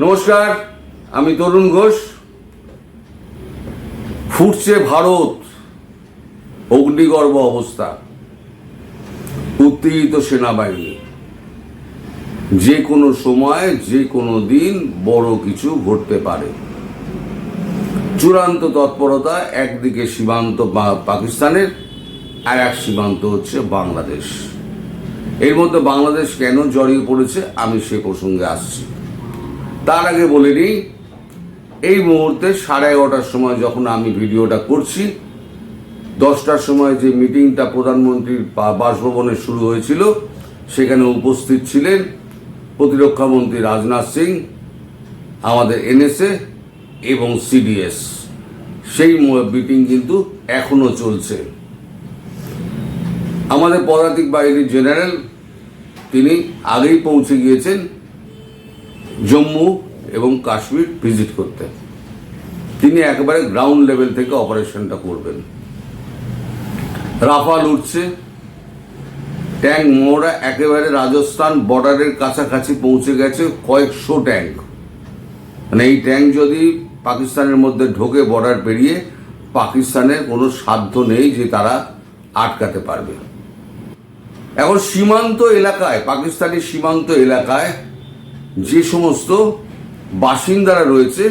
নমস্কার, আমি তরুণ ঘোষ। ফুটছে ভারত, অগ্নিগর্ভ অবস্থা, উত্তেজিত সেনাবাহিনী। যে কোনো সময়, যে কোনো দিন বড় কিছু ঘটতে পারে। চূড়ান্ত তৎপরতা একদিকে সীমান্ত পাকিস্তানের, আর এক সীমান্ত হচ্ছে বাংলাদেশ। এর মধ্যে বাংলাদেশ কেন জড়িয়ে পড়েছে, আমি সে প্রসঙ্গে আসছি। তার আগে বলে নিই, এই মুহূর্তে সাড়ে এগারোটার সময় যখন আমি ভিডিওটা করছি, দশটার সময় যে মিটিংটা প্রধানমন্ত্রীর বাসভবনে শুরু হয়েছিল, সেখানে উপস্থিত ছিলেন প্রতিরক্ষা মন্ত্রী রাজনাথ সিং, আমাদের এনএসএ এবং সিডিএস। সেই মিটিং কিন্তু এখনও চলছে। আমাদের পদাতিক বাহিনীর জেনারেল, তিনি আগেই পৌঁছে গিয়েছেন। জম্মু এবং কাশ্মীর ভিজিট করতে। তিনি একেবারে গ্রাউন্ড লেভেল থেকে অপারেশনটা করবেন। রাফাল উঠছে। ট্যাঙ্ক মোড়া একেবারে রাজস্থান বর্ডারের কাছাকাছি পৌঁছে গেছে কয়েকশো ট্যাঙ্ক। মানে এই ট্যাঙ্ক যদি পাকিস্তানের মধ্যে ঢোকে বর্ডার পেরিয়ে, পাকিস্তানের কোনো সাধ্য নেই যে তারা আটকাতে পারবে। এখন সীমান্ত এলাকায়, পাকিস্তানি সীমান্ত এলাকায় যে সমস্ত বাসিন্দারা রয়েছে,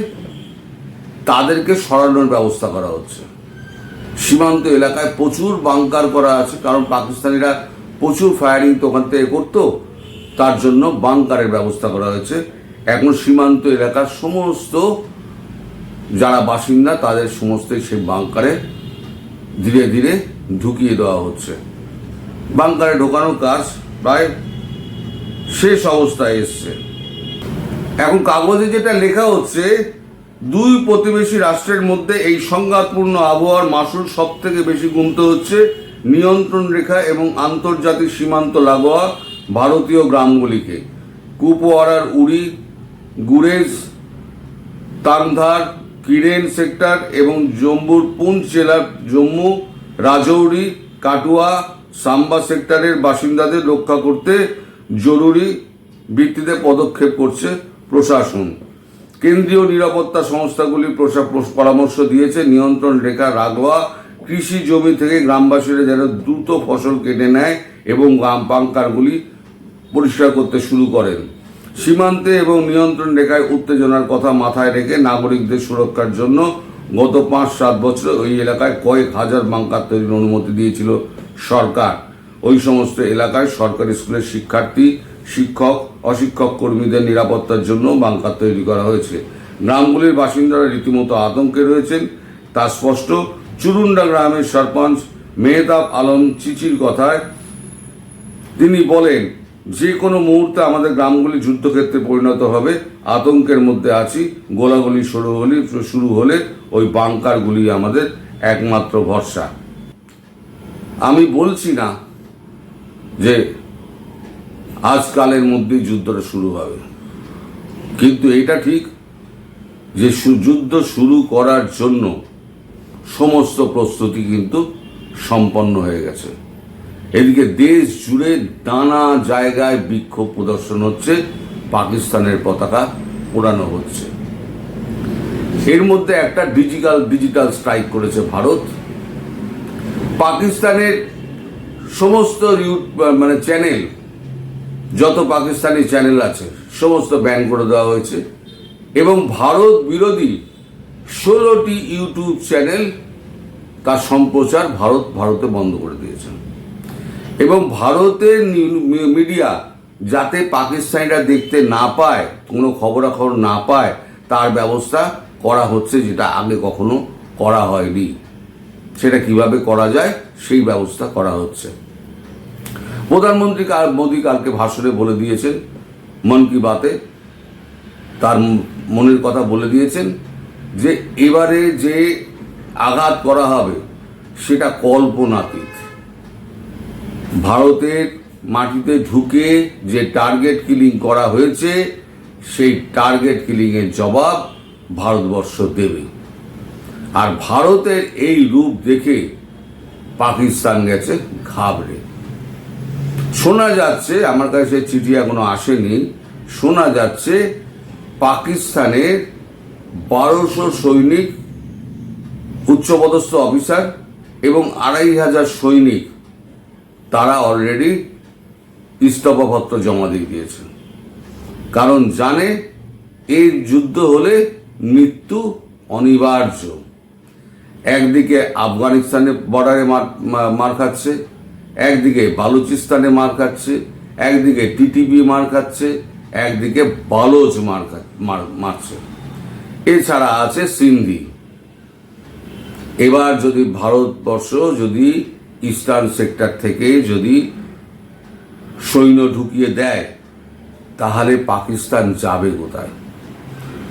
তাদেরকে সরানোর ব্যবস্থা করা হচ্ছে। সীমান্ত এলাকায় প্রচুর বাংকার করা আছে, কারণ পাকিস্তানিরা প্রচুর ফায়ারিং তো ওখান থেকে করতো, তার জন্য বাংকারের ব্যবস্থা করা হয়েছে। এখন সীমান্ত এলাকার সমস্ত যারা বাসিন্দা, তাদের সমস্তই সেই বাংকারে ধীরে ধীরে ঢুকিয়ে দেওয়া হচ্ছে। বাংকারে ঢোকানোর কাজ প্রায় শেষ অবস্থায় এসছে। এখন কাগজে যেটা লেখা হচ্ছে, দুই প্রতিবেশী রাষ্ট্রের মধ্যে এই সংঘাতপূর্ণ আবহাওয়ার মাসুল সব থেকে বেশি গুনতে হচ্ছে নিয়ন্ত্রণ রেখা এবং আন্তর্জাতিক সীমান্ত লাগোয়া ভারতীয় গ্রামগুলিকে। কুপওয়ারার উড়ি, গুরেজ তাংধার কিরেন সেক্টর এবং জম্মুর পুঞ্চ জেলার জম্মু, রাজৌরি, কাটুয়া, সাম্বা সেক্টরের বাসিন্দাদের রক্ষা করতে জরুরি ভিত্তিতে পদক্ষেপ করছে প্রশাসন। কেন্দ্রীয় নিরাপত্তা সংস্থাগুলি পরামর্শ দিয়েছে, নিয়ন্ত্রণ রেখা রাগোয়া কৃষি জমি থেকে গ্রামবাসীরা যেন দ্রুত ফসল কেটে নেয় এবং গ্রাম বাংকারগুলি পরিষ্কার করতে শুরু করেন। সীমান্তে এবং নিয়ন্ত্রণ রেখায় উত্তেজনার কথা মাথায় রেখে নাগরিকদের সুরক্ষার জন্য গত পাঁচ সাত বছরে ওই এলাকায় কয়েক হাজার বাংকার তৈরির অনুমতি দিয়েছিল সরকার। ওই সমস্ত এলাকায় সরকারি স্কুলের শিক্ষার্থী, শিক্ষক অশিক্ষক কর্মীদের নিরাপত্তার জন্য বাংকার তৈরি করা হয়েছে। গ্রামগুলির বাসিন্দারা রীতিমতো আতঙ্কে রয়েছেন। তা স্পষ্ট। চুরুন্ডা গ্রামের সরপঞ্চ মেহতাব আলম চিচির কথায় তিনি বলেন, যে কোনো মুহূর্তে আমাদের গ্রামগুলি যুদ্ধক্ষেত্রে পরিণত হবে। আতঙ্কের মধ্যে আছি। গোলাগুলি শুরু হলে শুরু হলে ওই বাংকারগুলি আমাদের একমাত্র ভরসা। আমি বলছি না যে আজকালের মধ্যেই যুদ্ধটা শুরু হবে। কিন্তু এটা ঠিক যে যুদ্ধ শুরু করার জন্য সমস্ত প্রস্তুতি কিন্তু সম্পন্ন হয়ে গেছে। এদিকে দেশ জুড়ে নানা জায়গায় বিক্ষোভ প্রদর্শন হচ্ছে, পাকিস্তানের পতাকা পোড়ানো হচ্ছে। এর মধ্যে একটা ডিজিটাল ডিজিটাল স্ট্রাইক করেছে ভারত। পাকিস্তানের সমস্ত মানে চ্যানেল যত পাকিস্তানি চ্যানেল আছে, সমস্ত ব্যান করে দেওয়া হয়েছে। এবং ভারত বিরোধী ষোলোটি ইউটিউব চ্যানেল তার সম্প্রচার ভারত, ভারতে বন্ধ করে দিয়েছেন। এবং ভারতের মিডিয়া যাতে পাকিস্তানিরা দেখতে না পায়, কোনো খবরাখবর না পায়, তার ব্যবস্থা করা হচ্ছে যেটা আগে কখনো করা হয়নি। সেটা কীভাবে করা যায়, সেই ব্যবস্থা করা হচ্ছে। প্রধানমন্ত্রী মোদী কালকে ভাষণে বলে দিয়েছেন মন কি বাতে, তার মনের কথা বলে দিয়েছেন যে এবারে যে আঘাত করা হবে সেটা কল্পনাতীত। ভারতের মাটিতে ঢুকে যে টার্গেট কিলিং করা হয়েছে, সেই টার্গেট কিলিংয়ের জবাব ভারতবর্ষ দেবে। আর ভারতের এই রূপ দেখে পাকিস্তান গেছে ঘাবড়ে। শোনা যাচ্ছে, আমার কাছে চিঠি এখনও আসেনি, শোনা যাচ্ছে পাকিস্তানের বারোশো সৈনিক উচ্চপদস্থ অফিসার এবং আড়াই হাজার সৈনিক তারা অলরেডি ইস্তফাপত্র জমা দিয়ে দিয়েছে কারণ জানে, এই যুদ্ধ হলে মৃত্যু অনিবার্য। একদিকে আফগানিস্তানে বর্ডারে মার মার খাচ্ছে একদিকে বালুচিস্তানে মার খাচ্ছে, একদিকে টিটিপি মার খাচ্ছে, একদিকে বালোচ মার- মারছে। এছাড়া আছে সিন্ধি। এবার যদি ভারতবর্ষ যদি ইস্টার্ন সেক্টর থেকে যদি সৈন্য ঢুকিয়ে দেয়, তাহলে পাকিস্তান যাবে কোথায়?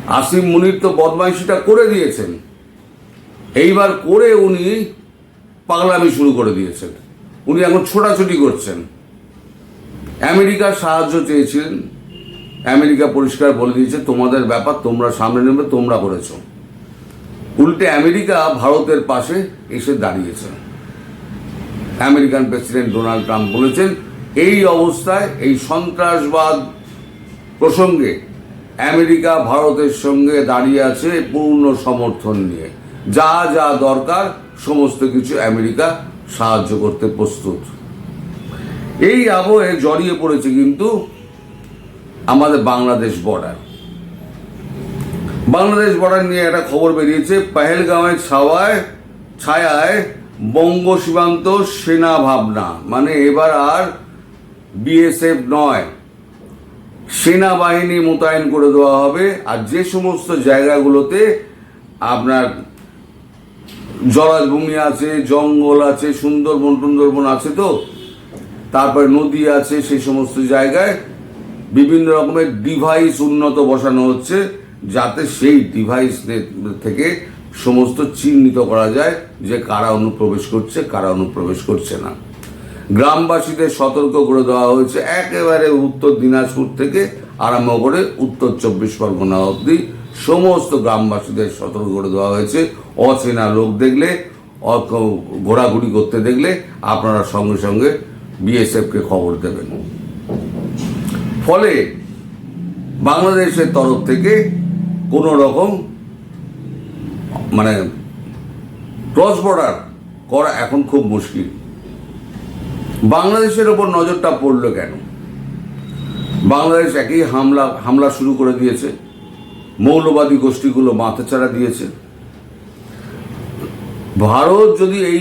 আসিম মুনির তো বদমাইশিটা করে দিয়েছেন। এইবার করে উনি পাগলামি শুরু করে দিয়েছেন। উনি এখন ছোটাছুটি করছেন। আমেরিকার সাহায্য চেয়েছিলেন। আমেরিকা পরিষ্কার বলে দিয়েছে, তোমাদের ব্যাপার তোমরা সামনে নেবে, তোমরা করেছ। উল্টে আমেরিকা ভারতের পাশে এসে দাঁড়িয়েছে। আমেরিকান প্রেসিডেন্ট ডোনাল্ড ট্রাম্প বলেছেন, এই অবস্থায়, এই সন্ত্রাসবাদ প্রসঙ্গে আমেরিকা ভারতের সঙ্গে দাঁড়িয়ে আছে পূর্ণ সমর্থন নিয়ে। যা যা দরকার, সমস্ত কিছু আমেরিকা সাহায্য করতে প্রস্তুত। এই আবহে জড়িয়ে পড়েছে কিন্তু আমাদের বাংলাদেশ বর্ডার বাংলাদেশ বর্ডার নিয়ে একটা খবর বেরিয়েছে, পেহেলগাঁওয়ের ছাওয়ায়, ছায়ায় বঙ্গ সীমান্ত সেনা ভাবনা মানে এবার আর বিএসএফ নয়, সেনাবাহিনী মোতায়েন করে দেওয়া হবে। আর যে সমস্ত জায়গাগুলোতে আপনার জলাভূমি আছে, জঙ্গল আছে, সুন্দরবন, টুন্দরবন আছে তো? তারপরে নদী আছে, সেই সমস্ত জায়গায় বিভিন্ন রকমের ডিভাইস উন্নত বসানো হচ্ছে, যাতে সেই ডিভাইস থেকে সমস্ত চিহ্নিত করা যায় যে কারা অনুপ্রবেশ করছে, কারা অনুপ্রবেশ করছে না। গ্রামবাসীদের সতর্ক করে দেওয়া হয়েছে, একেবারে উত্তর দিনাজপুর থেকে আরম্ভ করে উত্তর চব্বিশ পরগনা অবধি। সমস্ত গ্রামবাসীদের সতর্ক করে দেওয়া হয়েছে। অচেনা লোক দেখলে ঘোরাঘুরি করতে দেখলে আপনারা সঙ্গে সঙ্গে বিএসএফকে খবর দেবেন। ফলে বাংলাদেশের তরফ থেকে কোনো রকম মানে ক্রস বর্ডার করা এখন খুব মুশকিল। বাংলাদেশের ওপর নজরটা পড়ল কেন? বাংলাদেশ একই হামলা হামলা শুরু করে দিয়েছে। মৌলবাদী গোষ্ঠীগুলো মাথাচাড়া দিয়েছে। ভারত যদি এই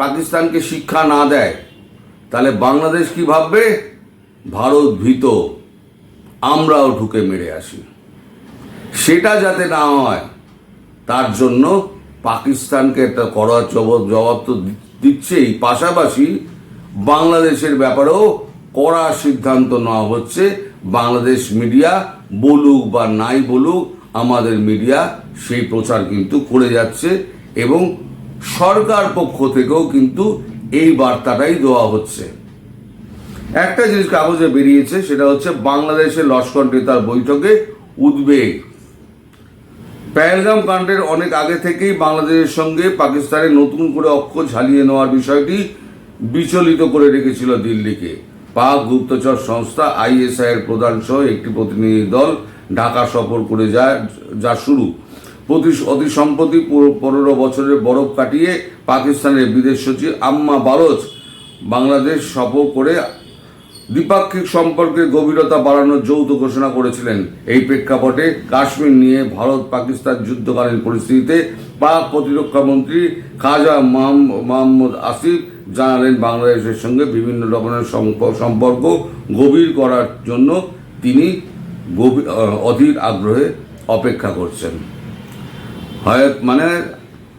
পাকিস্তানকে শিক্ষা না দেয়, তাহলে বাংলাদেশ কি ভাববে? ভারত ভীত। আমরাও ঢুকে মেরে আসি। সেটা যাতে না হয়, তার জন্য পাকিস্তানকে একটা করার জবাব জবাব তো দিচ্ছেই। পাশাপাশি বাংলাদেশের ব্যাপারেও কড়া সিদ্ধান্ত নেওয়া হচ্ছে। বাংলাদেশ মিডিয়া বলুক বা নাই বলুক, আমাদের মিডিয়া সেই প্রচার কিন্তু করে যাচ্ছে এবং সরকার পক্ষ থেকেও কিন্তু এই বার্তাটাই দেওয়া হচ্ছে। একটা জিনিস কাগজে বেরিয়েছে, সেটা হচ্ছে বাংলাদেশের লস্কর নেতার বৈঠকে উদ্বেগ। পেহেলগাম কাণ্ডের অনেক আগে থেকেই বাংলাদেশের সঙ্গে পাকিস্তানের নতুন করে অক্ষ ঝালিয়ে নেওয়ার বিষয়টি বিচলিত করে রেখেছিল দিল্লিকে। পাক গুপ্তচর সংস্থা আইএসআই এর প্রধান সহ একটি প্রতিনিধি দল ঢাকা সফর করে যায় যা শুরু। প্রতি, অতি সম্প্রতি পনেরো বছরের বরফ কাটিয়ে পাকিস্তানের বিদেশ সচিব আম্মা বালোচ বাংলাদেশ সফর করে দ্বিপাক্ষিক সম্পর্কের গভীরতা বাড়ানোর যৌথ ঘোষণা করেছিলেন। এই প্রেক্ষাপটে কাশ্মীর নিয়ে ভারত পাকিস্তান যুদ্ধকালীন পরিস্থিতিতে পাক প্রতিরক্ষা মন্ত্রী খাজা মাহম- মোহাম্মদ আসিফ জানালেন, বাংলাদেশের সঙ্গে বিভিন্ন রকমের সম্প- সম্পর্ক গভীর করার জন্য তিনি অধীর আগ্রহে অপেক্ষা করছেন। হয় মানে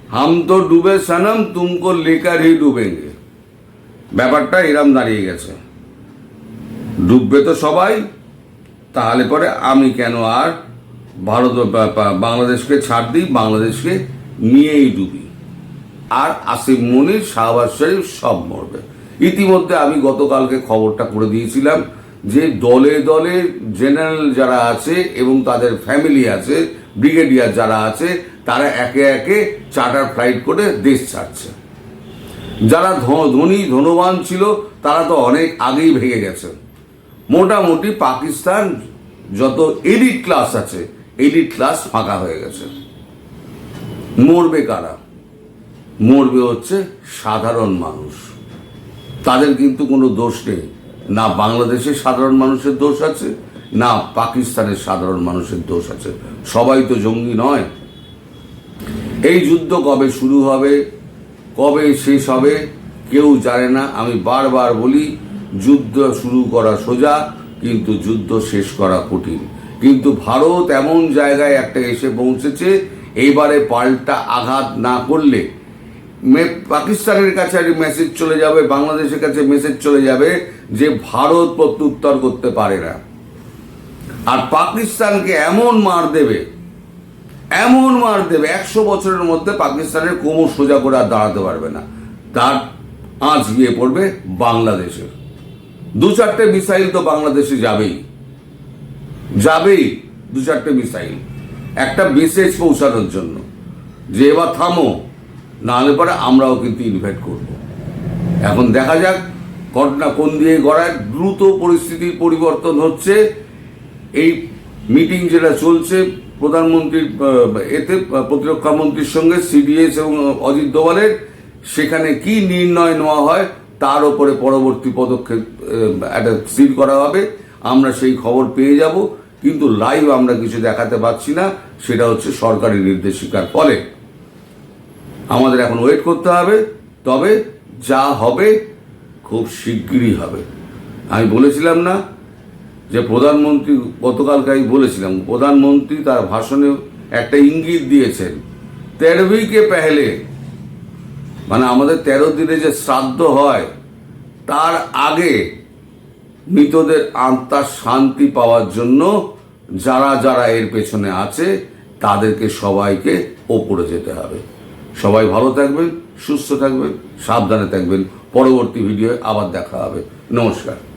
হাম তো ডুবে সনম, তুমকো লেকার হি ডুবেঙ্গে। ব্যাপারটা এরম দাঁড়িয়ে গেছে। ডুববে তো সবাই। তাহলে পরে আমি কেন আর ভারত বাংলাদেশকে ছাড় দিই, বাংলাদেশকে নিয়েই ডুবি। আর আসিফ মনির, শাহবাজ শরীফ সব মরবে। ইতিমধ্যে আমি গতকালকে খবরটা করে দিয়েছিলাম যে দলে দলে জেনারেল যারা আছে এবং তাদের ফ্যামিলি আছে, ব্রিগেডিয়ার যারা আছে, তারা একে একে চার্টার ফ্লাইট করে দেশ ছাড়ছে। যারা ধনী, ধনবান ছিল, তারা তো অনেক আগেই ভেঙে গেছে। মোটামুটি পাকিস্তান যত এলিট ক্লাস আছে এলিট ক্লাস ফাঁকা হয়ে গেছে। মরবে কারা? মরবে হচ্ছে সাধারণ মানুষ। তাদের কিন্তু কোনো দোষ নেই। না বাংলাদেশের সাধারণ মানুষের দোষ আছে, না পাকিস্তানের সাধারণ মানুষের দোষ আছে। সবাই তো জঙ্গি নয়। এই যুদ্ধ কবে শুরু হবে, কবে শেষ হবে, কেউ জানে না। আমি বারবার বলি যুদ্ধ শুরু করা সোজা, কিন্তু যুদ্ধ শেষ করা কঠিন। কিন্তু ভারত এমন জায়গায় একটা এসে পৌঁছেছে এইবারে পাল্টা আঘাত না করলে পাকিস্তানের কাছে একটা মেসেজ চলে যাবে, বাংলাদেশের কাছে মেসেজ চলে যাবে যে ভারত প্রত্যুত্তর করতে পারে না। আর পাকিস্তানকে এমন মার দেবে, এমন মার দেবে, একশো বছরের মধ্যে পাকিস্তানের কোমর সোজা করে আর দাঁড়াতে পারবে না। তার আঁচ গিয়ে পড়বে বাংলাদেশের। দু চারটে মিসাইল তো বাংলাদেশে যাবেই। যাবেই দু চারটে মিসাইল। একটা মেসেজ পৌঁছানোর জন্য। যে এবার থামো, নাহলে পরে আমরাও কিন্তু ইনভাইট করব। এখন দেখা যাক ঘটনা কোন দিয়ে গড়ায়। দ্রুত পরিস্থিতির পরিবর্তন হচ্ছে। এই মিটিং যেটা চলছে, প্রধানমন্ত্রীর এতে প্রতিরক্ষা মন্ত্রীর সঙ্গে সিডিএস এবং অজিত দোভালের, সেখানে কি নির্ণয় নেওয়া হয় তার উপরে পরবর্তী পদক্ষেপ একটা স্থির করা হবে। আমরা সেই খবর পেয়ে যাব, কিন্তু লাইভ আমরা কিছু দেখাতে পারছি না, সেটা হচ্ছে সরকারি নির্দেশিকার ফলে। আমাদের এখন ওয়েট করতে হবে, তবে যা হবে খুব শিগগিরই হবে। আমি বলেছিলাম না যে প্রধানমন্ত্রী, গতকালকে আমি বলেছিলাম, প্রধানমন্ত্রী তার ভাষণে একটা ইঙ্গিত দিয়েছেন তেরোইকে পেহলে। মানে আমাদের তেরো দিনে যে শ্রাদ্ধ হয় তার আগে মৃতদের আত্মার শান্তি পাওয়ার জন্য যারা যারা এর পেছনে আছে, তাদেরকে সবাইকে ওপরে যেতে হবে। সবাই ভালো থাকবেন, সুস্থ থাকবেন, সাবধানে থাকবেন। পরবর্তী ভিডিওয়ে আবার দেখা হবে। নমস্কার।